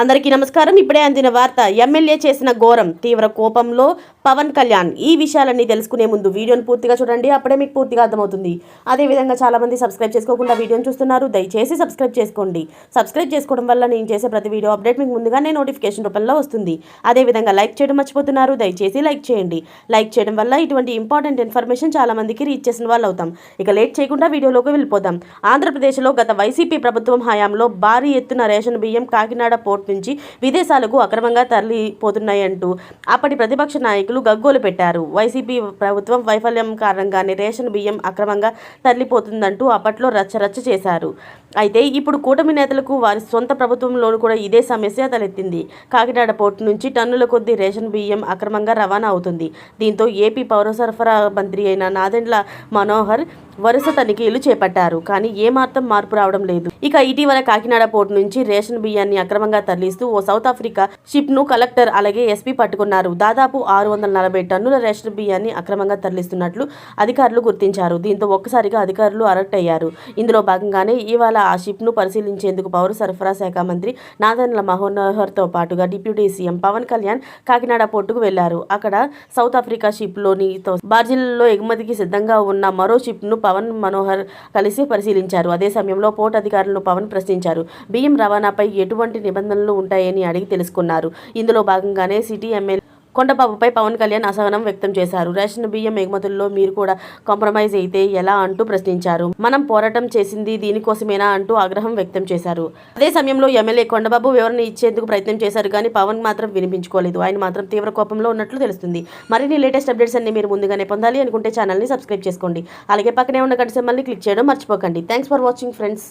అందరికీ నమస్కారం. ఇప్పుడే అందిన వార్త ఎమ్మెల్యే చేసిన ఘోరం తీవ్ర కోపంలో పవన్ కళ్యాణ్. ఈ విషయాలన్నీ తెలుసుకునే ముందు వీడియోని పూర్తిగా చూడండి. అప్పుడే మీకు పూర్తిగా అర్థమవుతుంది. అదేవిధంగా చాలామంది సబ్స్క్రైబ్ చేసుకోకుండా వీడియోని చూస్తున్నారు. దయచేసి సబ్స్క్రైబ్ చేసుకోండి. సబ్స్క్రైబ్ చేసుకోవడం వల్ల నేను చేసే ప్రతి వీడియో అప్డేట్ మీకు ముందుగానే నోటిఫికేషన్ రూపంలో వస్తుంది. అదేవిధంగా లైక్ చేయడం మర్చిపోతున్నారు. దయచేసి లైక్ చేయండి. లైక్ చేయడం వల్ల ఇటువంటి ఇంపార్టెంట్ ఇన్ఫర్మేషన్ చాలామందికి రీచ్ చేసిన వాళ్ళు అవుతాం ఇక లేట్ చేయకుండా వీడియోలోకి వెళ్ళిపోదాం. ఆంధ్రప్రదేశ్లో గత వైసీపీ ప్రభుత్వం హయాంలో భారీ ఎత్తున రేషన్ బియ్యం కాకినాడ పోర్ట్ నుంచి విదేశాలకు అక్రమంగా తరలిపోతున్నాయంటూ అప్పటి ప్రతిపక్ష నాయకులు గగ్గోలు పెట్టారు. వైసీపీ ప్రభుత్వం వైఫల్యం కారణంగానే రేషన్ బియ్యం అక్రమంగా తరలిపోతుందంటూ అప్పట్లో రచ్చ రచ్చ చేశారు. అయితే ఇప్పుడు కూటమి నేతలకు వారి సొంత ప్రభుత్వంలోనూ కూడా ఇదే సమస్య తలెత్తింది. కాకినాడ పోర్టు నుంచి టన్నుల కొద్దీ రేషన్ బియ్యం అక్రమంగా రవాణా అవుతుంది. దీంతో ఏపీ పౌర సరఫరా మంత్రి అయిన నాదెండ్ల మనోహర్ వరుస తనిఖీలు చేపట్టారు కానీ ఏమాత్రం మార్పు రావడం లేదు. ఇక ఇటీవల కాకినాడ పోర్టు నుంచి రేషన్ బియ్యాన్ని అక్రమంగా తరలిస్తూ ఓ సౌత్ ఆఫ్రికా షిప్ను కలెక్టర్ అలాగే ఎస్పీ పట్టుకున్నారు. దాదాపు ఆరు వందల నలభై టన్నుల రేషన్ బియ్యాన్ని అక్రమంగా తరలిస్తున్నట్లు అధికారులు గుర్తించారు. దీంతో ఒక్కసారిగా అధికారులు అరెస్ట్ అయ్యారు. ఇందులో భాగంగానే ఇవాళ ఆ షిప్ను పరిశీలించేందుకు పౌర సరఫరా శాఖ మంత్రి నాదన్ల మహోనోహర్తో పాటుగా డిప్యూటీ సీఎం పవన్ కళ్యాణ్ కాకినాడ పోర్టుకు వెళ్ళారు. అక్కడ సౌత్ ఆఫ్రికా షిప్లోని బార్జిల్లో ఎగుమతికి సిద్ధంగా ఉన్న మరో షిప్ను పవన్ మనోహర్ కలిసి పరిశీలించారు. అదే సమయంలో పోర్ట్ అధికారులను పవన్ ప్రశ్నించారు. బియ్యం రవాణాపై ఎటువంటి నిబంధనలు ఉంటాయని అడిగి తెలుసుకున్నారు. ఇందులో భాగంగానే సిటీ ఎమ్మెల్యే కొండబాబుపై పవన్ కళ్యాణ్ అసహనం వ్యక్తం చేశారు. రేషన్ బియ్యం ఎగుమతుల్లో మీరు కూడా కాంప్రమైజ్ అయితే ఎలా అంటూ ప్రశ్నించారు. మనం పోరాటం చేసింది దీనికోసమేనా అంటూ ఆగ్రహం వ్యక్తం చేశారు. అదే సమయంలో ఎమ్మెల్యే కొండబాబు వివరణ ఇచ్చేందుకు ప్రయత్నం చేశారు కానీ పవన్ మాత్రం వినిపించుకోలేదు. ఆయన మాత్రం తీవ్ర కోపంలో ఉన్నట్లు తెలుస్తుంది. మరిన్ని లేటెస్ట్ అప్డేట్స్ అన్ని మీరు ముందుగానే పొందాలి అనుకుంటే ఛానల్ని సబ్స్క్రైబ్ చేసుకోండి. అలాగే పక్కనే ఉన్న గంట సింబల్ని క్లిక్ చేయడం మర్చిపోకండి. Thanks for watching friends